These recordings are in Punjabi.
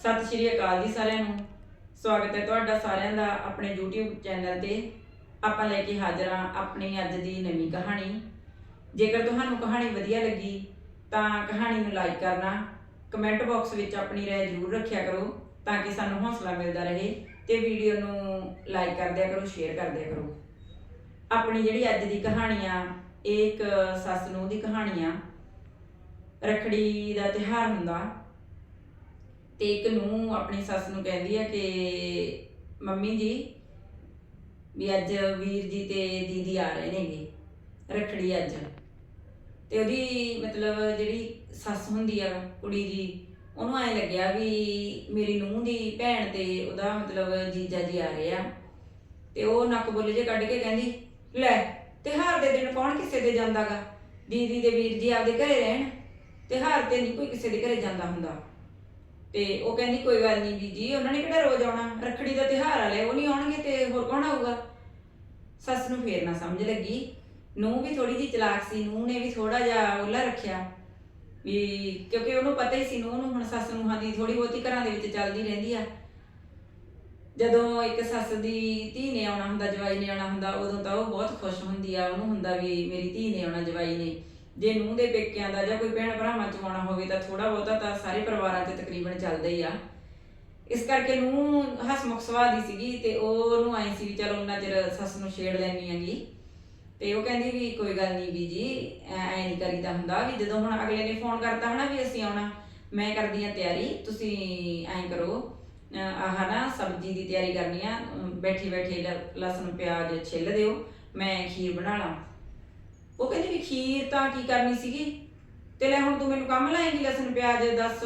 ਸਤਿ ਸ਼੍ਰੀ ਅਕਾਲ ਜੀ ਸਾਰਿਆਂ ਨੂੰ। ਸਵਾਗਤ ਹੈ ਤੁਹਾਡਾ ਸਾਰਿਆਂ ਦਾ ਆਪਣੇ YouTube ਚੈਨਲ ਤੇ। ਆਪਾਂ ਲੈ ਕੇ ਹਾਜ਼ਰ ਹਾਂ ਆਪਣੀ ਅੱਜ ਦੀ ਨਵੀਂ ਕਹਾਣੀ। ਜੇਕਰ ਤੁਹਾਨੂੰ ਕਹਾਣੀ ਵਧੀਆ ਲੱਗੀ, ਤਾਂ ਕਹਾਣੀ ਨੂੰ ਲਾਈਕ ਕਰਨਾ ਕਮੈਂਟ ਬਾਕਸ ਵਿੱਚ ਆਪਣੀ ਰਾਏ ਜ਼ਰੂਰ ਰੱਖਿਆ ਕਰੋ, ਤਾਂ ਕਿ ਸਾਨੂੰ ਹੌਸਲਾ ਮਿਲਦਾ ਰਹੇ ਤੇ ਵੀਡੀਓ ਨੂੰ ਲਾਈਕ ਕਰ ਦਿਆ ਕਰੋ ਸ਼ੇਅਰ ਕਰ ਦਿਆ ਕਰੋ। ਆਪਣੀ ਜਿਹੜੀ ਅੱਜ ਦੀ ਕਹਾਣੀ ਆ, ਇਹ ਇੱਕ ਸੱਸ ਨੂੰ ਦੀ ਕਹਾਣੀ ਆ। ਰੱਖੜੀ ਦਾ ਤਿਉਹਾਰ ਹੁੰਦਾ। ਤੇ ਇੱਕ ਨੂੰ ਆਪਣੀ ਸੱਸ ਨੂੰ ਕਹਿੰਦੀ ਆ ਕਿ, ਮੰਮੀ ਜੀ, ਵੀ ਅੱਜ ਵੀਰ ਜੀ ਤੇ ਦੀਦੀ ਆ ਰਹੇ ਨੇਗੇ, ਰੱਖੜੀ ਅੱਜ। ਤੇ ਉਹਦੀ ਮਤਲਬ ਜਿਹੜੀ ਸੱਸ ਹੁੰਦੀ ਆ, ਕੁੜੀ ਦੀ ਉਹਨੂੰ ਐ ਲੱਗਿਆ ਵੀ ਮੇਰੀ ਨੂੰਹ ਦੀ ਭੈਣ ਤੇ ਉਹਦਾ ਮਤਲਬ ਜੀਜਾ ਜੀ ਆ ਰਹੇ ਆ। ਤੇ ਉਹ ਨੱਕ ਬੋਲੇ ਜੇ ਕੱਢ ਕੇ ਕਹਿੰਦੀ, ਲੈ, ਤਿਉਹਾਰ ਦੇ ਦਿਨ ਕੌਣ ਕਿਸੇ ਦੇ ਜਾਂਦਾਗਾ? ਦੀਦੀ ਦੇ ਵੀਰ ਜੀ ਆਪਦੇ ਘਰੇ ਰਹਿਣ, ਤਿਉਹਾਰ ਤੇ ਨਹੀਂ ਕੋਈ ਕਿਸੇ ਦੇ ਘਰੇ ਜਾਂਦਾ ਹੁੰਦਾ। ਤੇ ਉਹ ਕਹਿੰਦੀ, ਕੋਈ ਗੱਲ ਨਹੀਂ ਵੀ ਉਹਨਾਂ ਨੇ ਕਿਹੜਾ ਰੋਜ਼ ਆਉਣਾ? ਰੱਖੜੀ ਦਾ ਤਿਉਹਾਰ ਵਾਲੇ, ਉਹ ਨਹੀਂ ਆਉਣਗੇ ਤੇ ਹੋਰ ਕੌਣ ਆਊਗਾ? ਸੱਸ ਨੂੰ ਫੇਰ ਨਾ ਸਮਝ ਲੱਗੀ। ਨੂੰ ਵੀ ਥੋੜੀ ਜਿਹੀ ਚਲਾਕ ਸੀ ਨੂੰ ਨੇ ਵੀ ਥੋੜਾ ਜਿਹਾ ਉਹਲਾ ਰੱਖਿਆ। ਵੀ ਕਿਉਂਕਿ ਉਹਨੂੰ ਪਤਾ ਹੀ ਸੀ ਨੂੰ ਨੂੰ ਹੁਣ ਸੱਸ ਨੂੰ ਦੀ ਥੋੜੀ ਬਹੁਤੀ ਘਰਾਂ ਦੇ ਵਿੱਚ ਚੱਲਦੀ ਰਹਿੰਦੀ ਆ। ਜਦੋਂ ਇੱਕ ਸੱਸ ਦੀ ਧੀ ਨੇ ਆਉਣਾ ਹੁੰਦਾ, ਜਵਾਈ ਨੇ ਆਉਣਾ ਹੁੰਦਾ, ਉਦੋਂ ਤਾਂ ਉਹ ਬਹੁਤ ਖੁਸ਼ ਹੁੰਦੀ ਆ। ਉਹਨੂੰ ਹੁੰਦਾ ਵੀ ਮੇਰੀ ਧੀ ਨੇ ਆਉਣਾ, ਜਵਾਈ ਨੇ। ਜੇ ਨੂੰਹ ਦੇ ਪੇਕਿਆਂ ਦਾ ਜਾਂ ਕੋਈ ਭੈਣ ਭਰਾਵਾਂ ਚ ਆਉਣਾ ਹੋਵੇ ਤਾਂ ਥੋੜਾ ਬਹੁਤਾ ਤਾਂ ਸਾਰੇ ਪਰਿਵਾਰਾਂ 'ਚ ਤਕਰੀਬਨ ਚੱਲਦਾ ਹੀ ਆ। ਇਸ ਕਰਕੇ ਨੂੰ ਹਸਮੁਖ ਸੁਭਾਅ ਦੀ ਸੀਗੀ ਤੇ ਉਹ ਉਹਨੂੰ ਆਈ ਸੀ ਵੀ ਚਲ ਉਹਨਾਂ ਚਿਰ ਸੱਸ ਨੂੰ ਛੇੜ ਲੈਣੀ ਹੈਗੀ। ਤੇ ਉਹ ਕਹਿੰਦੀ ਵੀ ਕੋਈ ਗੱਲ ਨਹੀਂ ਵੀ ਜੀ, ਐ ਨਹੀਂ ਕਰੀਦਾ ਹੁੰਦਾ ਵੀ ਜਦੋਂ ਹੁਣ ਅਗਲੇ ਨੇ ਫੋਨ ਕਰਤਾ ਹਨਾ ਵੀ ਅਸੀਂ ਆਉਣਾ, ਮੈਂ ਕਰਦੀ ਆ ਤਿਆਰੀ, ਤੁਸੀਂ ਐਂ ਕਰੋ। ਆਹ ਨਾ ਸਬਜ਼ੀ ਦੀ ਤਿਆਰੀ ਕਰਨੀ ਆ ਬੈਠੀ ਬੈਠੇ ਲਸਣ ਪਿਆਜ਼ ਛਿੱਲ ਦਿਓ, ਮੈਂ ਖੀਰ ਬਣਾ ਲਾਂ। ਤਾਂ ਕੀ ਕਰਨੀ ਸੀਗੀ? ਤੇ ਲੈ ਹੁਣ ਤੂੰ ਮੈਨੂੰ ਕੰਮ ਲਾਏਂਗੀ ਲਸਣ ਪਿਆਜ਼ ਦੱਸ।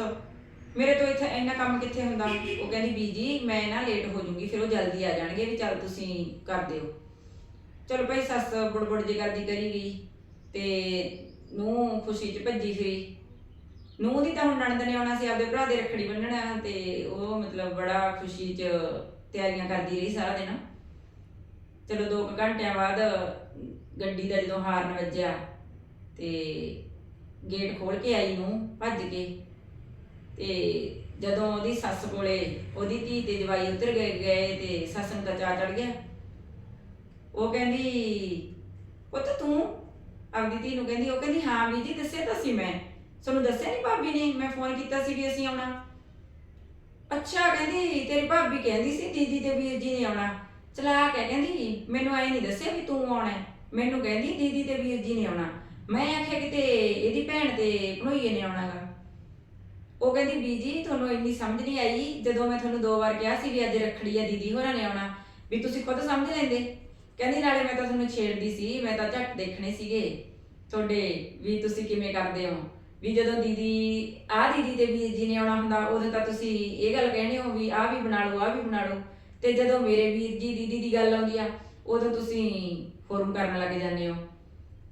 ਮੇਰੇ ਤੋਂ ਇੱਥੇ ਇੰਨਾ ਕੰਮ ਕਿੱਥੇ ਹੁੰਦਾ? ਉਹ ਕਹਿੰਦੀ, ਬੀਜੀ, ਮੈਂ ਨਾ ਲੇਟ ਹੋ ਜੂੰਗੀ ਫਿਰ ਉਹ ਜਲਦੀ ਆ ਜਾਣਗੇ ਵੀ ਚੱਲ ਤੁਸੀਂ ਕਰ ਦਿਓ। ਚਲੋ ਭਾਈ, ਸੱਸ ਬੁੜਬੁੜ ਜੀ ਕਰਦੀ ਕਰੀ ਗਈ ਤੇ ਨੂੰ ਖੁਸ਼ੀ ਚ ਭੱਜੀ ਫਿਰੀ। ਨੂੰ ਦੀ ਤਾਂ ਹੁਣ ਨਣਦ ਨੇ ਆਉਣਾ ਸੀ, ਆਪਦੇ ਭਰਾ ਦੇ ਰੱਖੜੀ ਬੰਨਣਾ ਤੇ ਉਹ ਮਤਲਬ ਬੜਾ ਖੁਸ਼ੀ ਚ ਤਿਆਰੀਆਂ ਕਰਦੀ ਰਹੀ ਸਾਰਾ ਦਿਨ। ਚਲੋ 2 ਘੰਟਿਆਂ ਬਾਅਦ ਗੱਡੀ ਦਾ ਜਦੋਂ ਹਾਰਨ ਵੱਜਿਆ ਤੇ ਗੇਟ ਖੋਲ ਕੇ ਆਈ ਨੂੰ ਭੱਜ ਕੇ। ਤੇ ਜਦੋਂ ਉਹਦੀ ਸੱਸ ਕੋਲੇ ਉਹਦੀ ਧੀ ਤੇ ਜਵਾਈ ਉਤਰ ਗਏ ਗਏ ਤੇ ਸੱਸ ਨੂੰ ਤਾਂ ਚਾਹ ਚੜ ਗਿਆ। ਉਹ ਕਹਿੰਦੀ, ਪੁੱਤ ਤੂੰ ਆਪਦੀ ਧੀ ਨੂੰ ਕਹਿੰਦੀ, ਉਹ ਕਹਿੰਦੀ, ਹਾਂ ਵੀ ਜੀ, ਦੱਸਿਆ ਤਾਂ ਸੀ ਮੈਂ। ਤੁਹਾਨੂੰ ਦੱਸਿਆ ਨਹੀਂ ਭਾਬੀ ਨੇ, ਮੈਂ ਫੋਨ ਕੀਤਾ ਸੀ ਵੀ ਅਸੀਂ ਆਉਣਾ। ਅੱਛਾ, ਕਹਿੰਦੀ, ਤੇਰੀ ਭਾਬੀ ਕਹਿੰਦੀ ਸੀ ਦੀਦੀ ਤੇ ਵੀਰ ਜੀ ਨੇ ਆਉਣਾ। ਚਲਾ ਕੇ ਕਹਿੰਦੀ, ਮੈਨੂੰ ਐ ਨਹੀਂ ਦੱਸਿਆ ਵੀ ਤੂੰ ਆਉਣਾ ਮੈਨੂੰ ਕਹਿੰਦੀ ਦੀਦੀ ਤੇ ਵੀਰ ਜੀ ਨੇ ਆਉਣਾ। ਮੈਂ ਆਖਿਆ ਕਿਤੇ ਇਹਦੀ ਭੈਣ ਤੇ ਭਣੋਈਏ ਨੇ ਆਉਣਾਗਾ ਉਹ ਕਹਿੰਦੀ ਬੀਜੀ ਤੁਹਾਨੂੰ ਇੰਨੀ ਸਮਝ ਨਹੀਂ ਆਈ? ਜਦੋਂ ਮੈਂ ਤੁਹਾਨੂੰ ਦੋ ਵਾਰ ਕਿਹਾ ਸੀ ਵੀ ਅੱਜ ਰੱਖੜੀ ਆ, ਦੀਦੀ ਹੋਰਾਂ ਨੇ ਆਉਣਾ, ਵੀ ਤੁਸੀਂ ਖੁਦ ਸਮਝ ਲੈਂਦੇ। ਕਹਿੰਦੀ, ਨਾਲੇ ਮੈਂ ਤਾਂ ਤੁਹਾਨੂੰ ਛੇੜਦੀ ਸੀ, ਮੈਂ ਤਾਂ ਝੱਟ ਦੇਖਣੇ ਸੀਗੇ। ਤੁਹਾਡੇ ਵੀ ਤੁਸੀਂ ਕਿਵੇਂ ਕਰਦੇ ਹੋ? ਵੀ ਜਦੋਂ ਦੀਦੀ ਆ ਦੀਦੀ ਤੇ ਵੀਰ ਜੀ ਨੇ ਆਉਣਾ ਹੁੰਦਾ, ਉਦੋਂ ਤਾਂ ਤੁਸੀਂ ਇਹ ਗੱਲ ਕਹਿੰਦੇ ਹੋ ਵੀ ਆ ਵੀ ਬਣਾ ਲਓ ਆ ਵੀ ਬਣਾ ਲਓ। ਤੇ ਜਦੋਂ ਮੇਰੇ ਵੀਰ ਜੀ, ਦੀਦੀ ਦੀ ਗੱਲ ਆਉਂਦੀ ਆ, ਉਦੋਂ ਤੁਸੀਂ ਫੋਰਮ ਕਰਨ ਲੱਗ ਜਾਂਦੇ ਹੋ।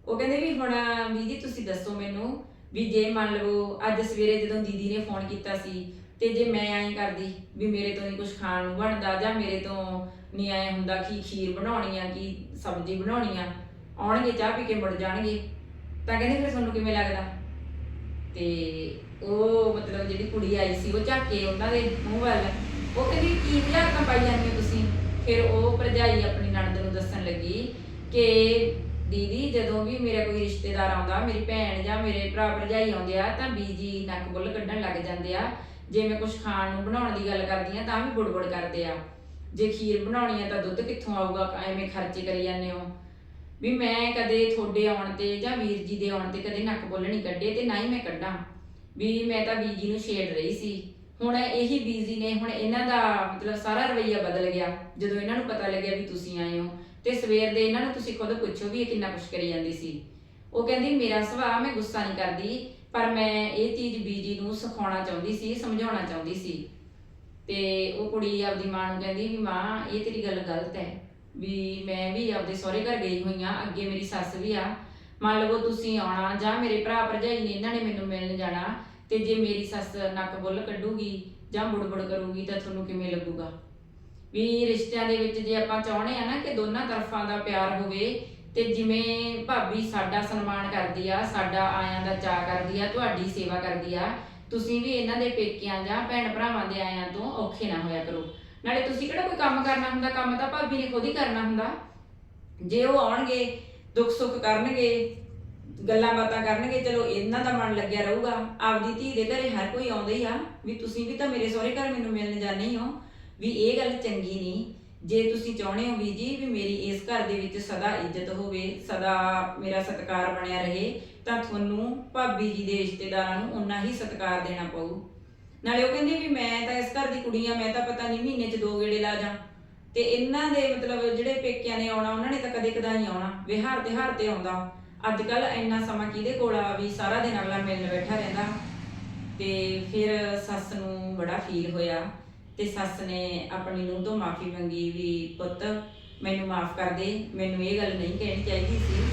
ਉਹ ਕਹਿੰਦੇ ਵੀ ਹੁਣ ਵੀ ਜੀ ਤੁਸੀਂ ਦੱਸੋ ਮੈਨੂੰ ਵੀ ਜੇ ਮੰਨ ਲਓ ਅੱਜ ਸਵੇਰੇ ਜਦੋਂ ਦੀਦੀ ਨੇ ਫੋਨ ਕੀਤਾ ਸੀ ਤੇ ਜੇ ਮੈਂ ਐਂ ਕਰਦੀ ਵੀ ਮੇਰੇ ਤੋਂ ਨਹੀਂ ਕੁਝ ਖਾਣ ਨੂੰ ਬਣਦਾ ਜਾਂ ਮੇਰੇ ਤੋਂ ਨਹੀਂ ਐਂ ਹੁੰਦਾ ਕਿ ਖੀਰ ਬਣਾਉਣੀ ਆ, ਕਿ ਸਬਜ਼ੀ ਬਣਾਉਣੀ ਆ, ਆਉਣਗੇ ਚਾਹ ਪੀ ਕੇ ਮੁੜ ਜਾਣਗੇ, ਤਾਂ ਕਹਿੰਦੇ ਫਿਰ ਤੁਹਾਨੂੰ ਕਿਵੇਂ ਲੱਗਦਾ? ਤੇ ਉਹ ਮਤਲਬ ਜਿਹੜੀ ਕੁੜੀ ਆਈ ਸੀ, ਉਹ ਝਾਕੇ ਉਹਨਾਂ ਦੇ ਮੂੰਹ ਵੱਲ, ਉਹ ਕਹਿੰਦੀ ਕੀ ਝਾਕਾਂ ਪਾਈ ਜਾਂਦੇ ਹੋ ਤੁਸੀਂ? ਫਿਰ ਉਹ ਭਰਜਾਈ ਆਪਣੀ ਨਣਦ ਨੂੰ ਦੱਸਣ ਲੱਗੀ ਕਿ ਦੀਦੀ, ਜਦੋਂ ਵੀ ਮੇਰਾ ਕੋਈ ਰਿਸ਼ਤੇਦਾਰ ਆਉਂਦਾ, ਮੇਰੀ ਭੈਣ ਜਾਂ ਮੇਰੇ ਭਰਾ ਭਰਜਾਈ ਆਉਂਦੇ ਆ, ਤਾਂ ਬੀਜੀ ਨੱਕ ਬੁੱਲ ਕੱਢਣ ਲੱਗ ਜਾਂਦੇ ਆ। ਜੇ ਮੈਂ ਕੁਝ ਖਾਣ ਨੂੰ ਬਣਾਉਣ ਦੀ ਗੱਲ ਕਰਦੀ ਆ, ਤਾਂ ਵੀ ਬੁੜਬੁੜ ਕਰਦੇ ਆ। ਜੇ ਖੀਰ ਬਣਾਉਣੀ ਆ, ਤਾਂ ਦੁੱਧ ਕਿੱਥੋਂ ਆਊਗਾ? ਐਵੇਂ ਖਰਚੇ ਕਰੀ ਜਾਂਦੇ ਹੋ। ਵੀ ਮੈਂ ਕਦੇ ਤੁਹਾਡੇ ਆਉਣ ਤੇ ਜਾਂ ਵੀਰ ਜੀ ਦੇ ਆਉਣ ਤੇ ਕਦੇ ਨੱਕ ਬੁੱਲ ਨਹੀਂ ਕੱਢੇ ਤੇ ਨਾ ਹੀ ਮੈਂ ਕੱਢਾਂ। ਵੀ ਮੈਂ ਤਾਂ ਬੀਜੀ ਨੂੰ ਛੇੜ ਰਹੀ ਸੀ। ਹੁਣ ਇਹੀ ਬੀਜੀ ਨੇ, ਹੁਣ ਇਹਨਾਂ ਦਾ ਮਤਲਬ ਸਾਰਾ ਰਵਈਆ ਬਦਲ ਗਿਆ। ਜਦੋਂ ਇਹਨਾਂ ਨੂੰ ਪਤਾ ਲੱਗਿਆ ਵੀ ਤੁਸੀਂ ਆਏ ਹੋ, ਤੇ ਸਵੇਰ ਦੇ ਇਹਨਾਂ ਨੂੰ ਤੁਸੀਂ ਖੁਦ ਪੁੱਛੋ ਵੀ ਇਹ ਕਿੰਨਾ ਕੁਛ ਕਰੀ ਜਾਂਦੀ ਸੀ। ਉਹ ਕਹਿੰਦੀ, ਮੇਰਾ ਸੁਭਾਅ, ਮੈਂ ਗੁੱਸਾ ਨਹੀਂ ਕਰਦੀ, ਪਰ ਮੈਂ ਇਹ ਚੀਜ਼ ਬੀਜੀ ਨੂੰ ਸਿਖਾਉਣਾ ਚਾਹੁੰਦੀ ਸੀ, ਸਮਝਾਉਣਾ ਚਾਹੁੰਦੀ ਸੀ। ਤੇ ਉਹ ਕੁੜੀ ਆਪਦੀ ਮਾਂ ਨੂੰ ਕਹਿੰਦੀ ਵੀ, ਮਾਂ, ਇਹ ਤੇਰੀ ਗੱਲ ਗਲਤ ਹੈ, ਵੀ ਮੈਂ ਵੀ ਆਪਦੇ ਸਹੁਰੇ ਘਰ ਗਈ ਹੋਈ ਆ ਅੱਗੇ ਮੇਰੀ ਸੱਸ ਵੀ ਆ। ਮੰਨ ਲਵੋ ਤੁਸੀਂ ਆਉਣਾ ਜਾਂ ਮੇਰੇ ਭਰਾ ਭਰਜਾਈ ਨੇ, ਇਹਨਾਂ ਨੇ ਮੈਨੂੰ ਮਿਲਣ ਜਾਣਾ ਤੇ ਜੇ ਮੇਰੀ ਸੱਸ ਨੱਕ ਬੁੱਲ ਕੱਢੂਗੀ ਜਾਂ ਬੁੜਬੁੜ ਕਰੂਗੀ ਤਾਂ ਤੁਹਾਨੂੰ ਕਿਵੇਂ ਲੱਗੂਗਾ? ਵੀ ਰਿਸ਼ਤਿਆਂ ਦੇ ਵਿੱਚ ਜੇ ਆਪਾਂ ਚਾਹੁੰਦੇ ਆ ਨਾ ਕਿ ਦੋਨਾਂ ਤਰਫਾਂ ਦਾ ਪਿਆਰ ਹੋਵੇ ਤੇ ਜਿਵੇਂ ਭਾਬੀ ਸਾਡਾ ਸਨਮਾਨ ਕਰਦੀ ਆ, ਸਾਡਾ ਆਇਆਂ ਦਾ ਚਾਅ ਕਰਦੀ ਆ, ਤੁਹਾਡੀ ਸੇਵਾ ਕਰਦੀ ਆ, ਤੁਸੀਂ ਵੀ ਇਹਨਾਂ ਦੇ ਪੇਕਿਆਂ ਜਾਂ ਭੈਣ ਭਰਾਵਾਂ ਦੇ ਆਇਆਂ ਤੋਂ ਔਖੇ ਨਾ ਹੋਇਆ ਕਰੋ। ਨਾਲੇ ਤੁਸੀਂ ਕਿਹੜਾ ਕੋਈ ਕੰਮ ਕਰਨਾ ਹੁੰਦਾ, ਕੰਮ ਤਾਂ ਭਾਬੀ ਨੇ ਖੁਦ ਹੀ ਕਰਨਾ ਹੁੰਦਾ। ਜੇ ਉਹ ਆਉਣਗੇ, ਦੁੱਖ ਸੁੱਖ ਕਰਨਗੇ ਗੱਲਾਂ ਬਾਤਾਂ ਕਰਨਗੇ, ਚਲੋ ਇਹਨਾਂ ਦਾ ਮਨ ਲੱਗਿਆ ਰਹੂਗਾ। ਆਪਦੀ ਧੀ ਦੇ ਘਰੇ ਹਰ ਕੋਈ ਆਉਂਦਾ ਹੀ ਆ, ਵੀ ਤੁਸੀਂ ਵੀ ਤਾਂ ਮੇਰੇ ਸਹੁਰੇ ਘਰ ਮੈਨੂੰ ਮਿਲਣ ਜਾਂਦੇ ਹੀ ਹੋ। ਵੀ ਇਹ ਗੱਲ ਚੰਗੀ ਨਹੀਂ। ਜੇ ਤੁਸੀਂ ਚਾਹੁੰਦੇ ਹੋ ਵੀ ਜੀ ਵੀ ਮੇਰੀ ਇਸ ਘਰ ਦੇ ਵਿੱਚ ਸਦਾ ਇੱਜ਼ਤ ਹੋਵੇ, ਸਦਾ ਮੇਰਾ ਸਤਿਕਾਰ ਬਣਿਆ ਰਹੇ, ਤਾਂ ਤੁਹਾਨੂੰ ਭਾਬੀ ਜੀ ਦੇ ਰਿਸ਼ਤੇਦਾਰਾਂ ਨੂੰ ਉਨਾ ਹੀ ਸਤਿਕਾਰ ਦੇਣਾ ਪਊ। ਨਾਲੇ ਉਹ ਕਹਿੰਦੇ ਵੀ ਮੈਂ ਤਾਂ ਇਸ ਘਰ ਦੀ ਕੁੜੀ ਆ, ਮੈਂ ਤਾਂ ਪਤਾ ਨਹੀਂ ਮਹੀਨੇ 'ਚ ਦੋ ਗੇੜੇ ਲਾ ਜਾਂ। ਤੇ ਇਹਨਾਂ ਦੇ ਮਤਲਬ ਜਿਹੜੇ ਪੇਕਿਆਂ ਨੇ ਆਉਣਾ, ਉਹਨਾਂ ਨੇ ਤਾਂ ਕਦੇ ਕਦਾਈ ਆਉਣਾ, ਵਿਹਾਰ ਤਿਉਹਾਰ ਤੇ ਆਉਂਦਾ। ਅੱਜ ਕੱਲ ਇੰਨਾ ਸਮਾਂ ਕਿਹਦੇ ਕੋਲ ਆ ਵੀ ਸਾਰਾ ਦਿਨ ਅਗਲਾ ਮਿਲਣ ਬੈਠਾ ਰਹਿੰਦਾ ਤੇ ਫਿਰ ਸੱਸ ਨੂੰ ਬੜਾ ਫੀਲ ਹੋਇਆ ਤੇ ਸੱਸ ਨੇ ਆਪਣੀ ਨੂੰਹ ਤੋਂ ਮਾਫੀ ਮੰਗੀ ਵੀ, ਪੁੱਤ, ਮੈਨੂੰ ਮਾਫ ਕਰ ਦੇ। ਮੈਨੂੰ ਇਹ ਗੱਲ ਨਹੀਂ ਕਹਿਣੀ ਚਾਹੀਦੀ ਸੀ।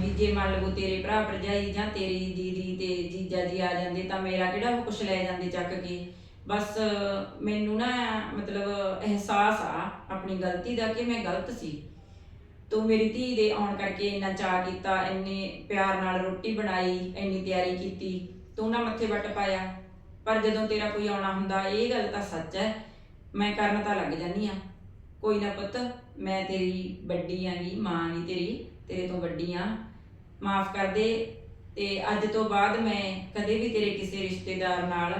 ਵੀ ਜੇ ਮੰਨ ਲਵੋ ਤੇਰੇ ਭਰਾ ਭਰਜਾਈ ਜਾਂ ਤੇਰੀ ਦੀਦੀ ਤੇ ਜੀਜਾ ਜੀ ਆ ਜਾਂਦੇ ਤਾਂ ਮੇਰਾ ਕਿਹੜਾ ਕੁਛ ਲੈ ਜਾਂਦੇ ਚੱਕ ਕੇ? ਬਸ ਮੈਨੂੰ ਨਾ ਮਤਲਬ ਅਹਿਸਾਸ ਆ ਆਪਣੀ ਗਲਤੀ ਦਾ ਕਿ ਮੈਂ ਗਲਤ ਸੀ। ਤੂੰ ਮੇਰੀ ਧੀ ਦੇ ਆਉਣ ਕਰਕੇ ਇੰਨਾ ਚਾਅ ਕੀਤਾ, ਇੰਨੇ ਪਿਆਰ ਨਾਲ ਰੋਟੀ ਬਣਾਈ, ਇੰਨੀ ਤਿਆਰੀ ਕੀਤੀ, ਤੂੰ ਨਾ ਮੱਥੇ ਵੱਟ ਪਾਇਆ। ਪਰ ਜਦੋਂ ਤੇਰਾ ਕੋਈ ਆਉਣਾ ਹੁੰਦਾ, ਇਹ ਗੱਲ ਤਾਂ ਸੱਚ ਹੈ ਮੈਂ ਕਰਨ ਤਾਂ ਲੱਗ ਜਾਂਦੀ ਆ। ਕੋਈ ਨਾ ਪੁੱਤ, ਮੈਂ ਤੇਰੀ ਵੱਡੀ ਆਂਗੀ, ਮਾਂ ਨਹੀਂ ਤੇਰੀ, ਤੇਰੇ ਤੋਂ ਵੱਡੀ ਆ। ਮਾਫ ਕਰ ਦੇ। ਤੇ ਅੱਜ ਤੋਂ ਬਾਅਦ ਮੈਂ ਕਦੇ ਵੀ ਤੇਰੇ ਕਿਸੇ ਰਿਸ਼ਤੇਦਾਰ ਨਾਲ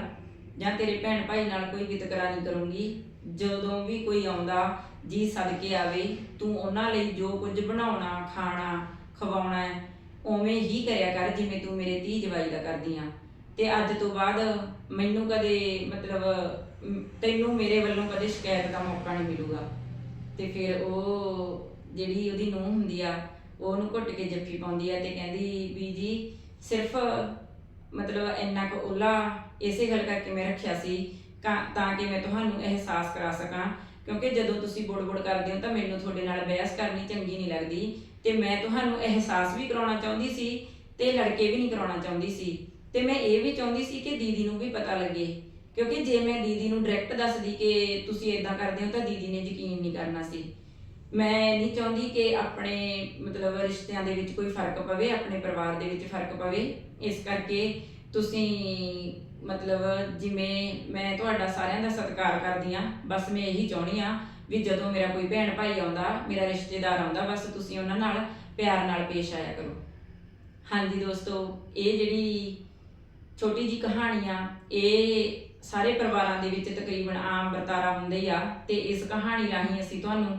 ਜਾਂ ਤੇਰੇ ਭੈਣ ਭਾਈ ਨਾਲ ਕੋਈ ਵਿਤਕਰਾ ਨਹੀਂ ਕਰੂੰਗੀ ਜਦੋਂ ਵੀ ਕੋਈ ਆਉਂਦਾ ਜੀ ਸਦਕੇ ਆਵੇ ਤੂੰ ਉਹਨਾਂ ਲਈ ਜੋ ਕੁਝ ਬਣਾਉਣਾ ਖਾਣਾ ਖਵਾਉਣਾ ਹੈ ਉਵੇਂ ਹੀ ਕਰਿਆ ਕਰ ਜਿਵੇਂ ਤੂੰ ਮੇਰੇ ਧੀ ਜਵਾਈ ਦਾ ਕਰਦੀ ਆ। ਤੇ ਅੱਜ ਤੋਂ ਬਾਅਦ ਮੈਨੂੰ ਕਦੇ ਮਤਲਬ ਮ, ਤੈਨੂੰ ਮੇਰੇ ਵੱਲੋਂ ਕਦੇ ਸ਼ਿਕਾਇਤ ਦਾ ਮੌਕਾ ਨਹੀਂ ਮਿਲੂਗਾ। ਤੇ ਫਿਰ ਉਹ ਜਿਹੜੀ ਉਹਦੀ ਨੂੰਹ ਹੁੰਦੀ ਆ ਉਹ ਉਹਨੂੰ ਘੁੱਟ ਕੇ ਜੱਫੀ ਪਾਉਂਦੀ ਆ ਤੇ ਕਹਿੰਦੀ ਵੀ ਜੀ ਸਿਰਫ ਮਤਲਬ ਇੰਨਾ ਕੁ ਓਲਾ ਇਸੇ ਗੱਲ ਕਰਕੇ ਮੈਂ ਰੱਖਿਆ ਸੀ ਤਾਂ ਕਿ ਮੈਂ ਤੁਹਾਨੂੰ ਅਹਿਸਾਸ ਕਰਾ ਸਕਾਂ। ਕਿਉਂਕਿ ਜਦੋਂ ਤੁਸੀਂ ਬੁੜ-ਬੁੜ ਕਰਦੇ ਹੋ ਤਾਂ ਮੈਨੂੰ ਤੁਹਾਡੇ ਨਾਲ ਬਹਿਸ ਕਰਨੀ ਚੰਗੀ ਨਹੀਂ ਲੱਗਦੀ ਤੇ ਮੈਂ ਤੁਹਾਨੂੰ ਅਹਿਸਾਸ ਵੀ ਕਰਾਉਣਾ ਚਾਹੁੰਦੀ ਸੀ ਤੇ ਲੜਕੇ ਵੀ ਨਹੀਂ ਕਰਾਉਣਾ ਚਾਹੁੰਦੀ ਸੀ। ਤੇ ਮੈਂ ਇਹ ਵੀ ਚਾਹੁੰਦੀ ਸੀ ਕਿ ਦੀਦੀ ਨੂੰ ਵੀ ਪਤਾ ਲੱਗੇ। ਕਿਉਂਕਿ ਜੇ ਮੈਂ ਦੀਦੀ ਨੂੰ ਡਾਇਰੈਕਟ ਦੱਸਦੀ ਕਿ ਤੁਸੀਂ ਇਦਾਂ ਕਰਦੇ ਹੋ ਤਾਂ ਦੀਦੀ ਨੇ ਯਕੀਨ ਨਹੀਂ ਕਰਨਾ ਸੀ। ਮੈਂ ਨਹੀਂ ਚਾਹੁੰਦੀ ਕਿ ਆਪਣੇ ਮਤਲਬ ਰਿਸ਼ਤਿਆਂ ਦੇ ਵਿੱਚ ਕੋਈ ਫ਼ਰਕ ਪਵੇ, ਆਪਣੇ ਪਰਿਵਾਰ ਦੇ ਵਿੱਚ ਫ਼ਰਕ ਪਵੇ। ਇਸ ਕਰਕੇ ਤੁਸੀਂ ਮਤਲਬ ਜਿਵੇਂ ਮੈਂ ਤੁਹਾਡਾ ਸਾਰਿਆਂ ਦਾ ਸਤਿਕਾਰ ਕਰਦੀ ਆ ਬਸ ਮੈਂ ਇਹੀ ਚਾਹੁੰਦੀ ਆ ਵੀ ਜਦੋਂ ਮੇਰਾ ਕੋਈ ਭੈਣ ਭਾਈ ਆਉਂਦਾ, ਮੇਰਾ ਰਿਸ਼ਤੇਦਾਰ ਆਉਂਦਾ, ਬਸ ਤੁਸੀਂ ਉਹਨਾਂ ਨਾਲ ਪਿਆਰ ਨਾਲ ਪੇਸ਼ ਆਇਆ ਕਰੋ। ਹਾਂਜੀ ਦੋਸਤੋ, ਇਹ ਜਿਹੜੀ ਛੋਟੀ ਜੀ ਕਹਾਣੀ ਆ, ਇਹ ਸਾਰੇ ਪਰਿਵਾਰਾਂ ਦੇ ਵਿੱਚ ਤਕਰੀਬਨ ਆਮ ਵਰਤਾਰਾ ਹੁੰਦਾ ਹੀ ਆ ਤੇ ਇਸ ਕਹਾਣੀ ਰਾਹੀਂ ਅਸੀਂ ਤੁਹਾਨੂੰ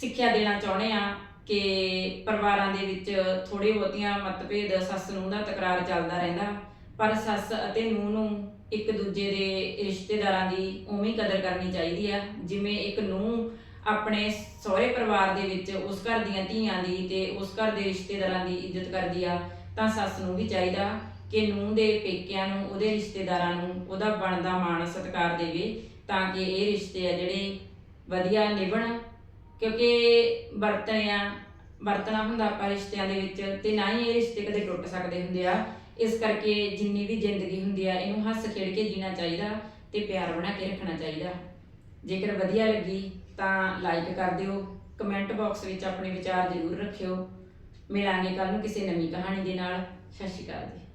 ਸਿੱਖਿਆ ਦੇਣਾ ਚਾਹੁੰਦੇ ਆ ਕਿ ਪਰਿਵਾਰਾਂ ਦੇ ਵਿੱਚ ਥੋੜੇ ਬਹੁਤੀਆਂ ਮਤਭੇਦ ਸੱਸ ਨੂੰ ਦਾ ਤਕਰਾਰ ਚੱਲਦਾ ਰਹਿੰਦਾ। ਪਰ ਸੱਸ ਅਤੇ ਨੂੰਹ ਨੂੰ ਇੱਕ ਦੂਜੇ ਦੇ ਰਿਸ਼ਤੇਦਾਰਾਂ ਦੀ ਉਵੇਂ ਕਦਰ ਕਰਨੀ ਚਾਹੀਦੀ ਆ। ਜਿਵੇਂ ਇੱਕ ਨੂੰਹ ਆਪਣੇ ਸਹੁਰੇ ਪਰਿਵਾਰ ਦੇ ਵਿੱਚ ਉਸ ਘਰ ਦੀਆਂ ਧੀਆਂ ਦੀ ਤੇ ਉਸ ਘਰ ਦੇ ਰਿਸ਼ਤੇਦਾਰਾਂ ਦੀ ਇੱਜ਼ਤ ਕਰਦੀ ਆ, ਤਾਂ ਸੱਸ ਨੂੰ ਵੀ ਚਾਹੀਦਾ ਕਿ ਨੂੰਹ ਦੇ ਪੇਕਿਆਂ ਨੂੰ, ਉਹਦੇ ਰਿਸ਼ਤੇਦਾਰਾਂ ਨੂੰ ਉਹਦਾ ਬਣਦਾ ਮਾਣ ਸਤਿਕਾਰ ਦੇਵੇ, ਤਾਂ ਕਿ ਇਹ ਰਿਸ਼ਤੇ ਆ ਜਿਹੜੇ ਵਧੀਆ ਨਿਭਣ। ਕਿਉਂਕਿ ਵਰਤਣਿਆ, ਵਰਤਣਾ ਹੁੰਦਾ ਆਪਾਂ ਰਿਸ਼ਤਿਆਂ ਦੇ ਵਿੱਚ ਤੇ ਨਾ ਹੀ ਇਹ ਰਿਸ਼ਤੇ ਕਦੇ ਟੁੱਟ ਸਕਦੇ ਹੁੰਦੇ ਆ। ਇਸ ਕਰਕੇ ਜਿੰਨੀ ਵੀ ਜ਼ਿੰਦਗੀ ਹੁੰਦੀ ਆ, ਇਹਨੂੰ ਹੱਸ ਖੇਡ ਕੇ ਜੀਣਾ ਚਾਹੀਦਾ ਤੇ ਪਿਆਰ ਬਣਾ ਕੇ ਰੱਖਣਾ ਚਾਹੀਦਾ। ਜੇਕਰ ਵਧੀਆ ਲੱਗੀ ਤਾਂ ਲਾਈਕ ਕਰ ਦਿਓ ਕਮੈਂਟ ਬਾਕਸ ਵਿੱਚ ਆਪਣੇ ਵਿਚਾਰ ਜ਼ਰੂਰ ਰੱਖਿਓ। ਮਿਲਾਂਗੇ ਕੱਲ ਨੂੰ ਕਿਸੇ ਨਵੀਂ ਕਹਾਣੀ ਦੇ ਨਾਲ। ਸਤਿ ਸ਼੍ਰੀ ਅਕਾਲ ਜੀ।